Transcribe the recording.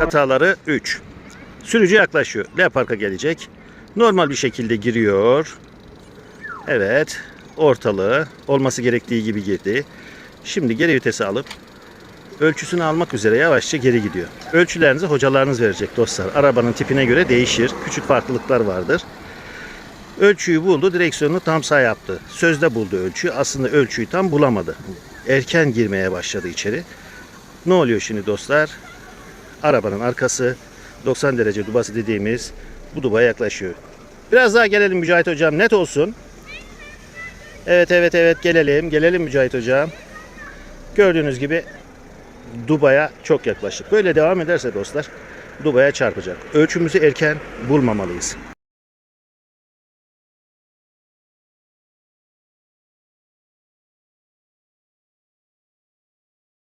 hataları 3. Sürücü yaklaşıyor. L parka gelecek. Normal bir şekilde giriyor. Evet. Ortalığı olması gerektiği gibi girdi. Şimdi geri vitesi alıp ölçüsünü almak üzere yavaşça geri gidiyor. Ölçülerinizi hocalarınız verecek dostlar. Arabanın tipine göre değişir. Küçük farklılıklar vardır. Ölçüyü buldu, direksiyonunu tam sağ yaptı. Sözde buldu ölçüyü. Aslında ölçüyü tam bulamadı. Erken girmeye başladı içeri. Ne oluyor şimdi dostlar? Arabanın arkası 90 derece dubası dediğimiz bu dubaya yaklaşıyor. Biraz daha gelelim Mücahit hocam net olsun. Evet evet evet gelelim. Gelelim Mücahit hocam. Gördüğünüz gibi dubaya çok yaklaştık. Böyle devam ederse dostlar dubaya çarpacak. Ölçümüzü erken bulmamalıyız.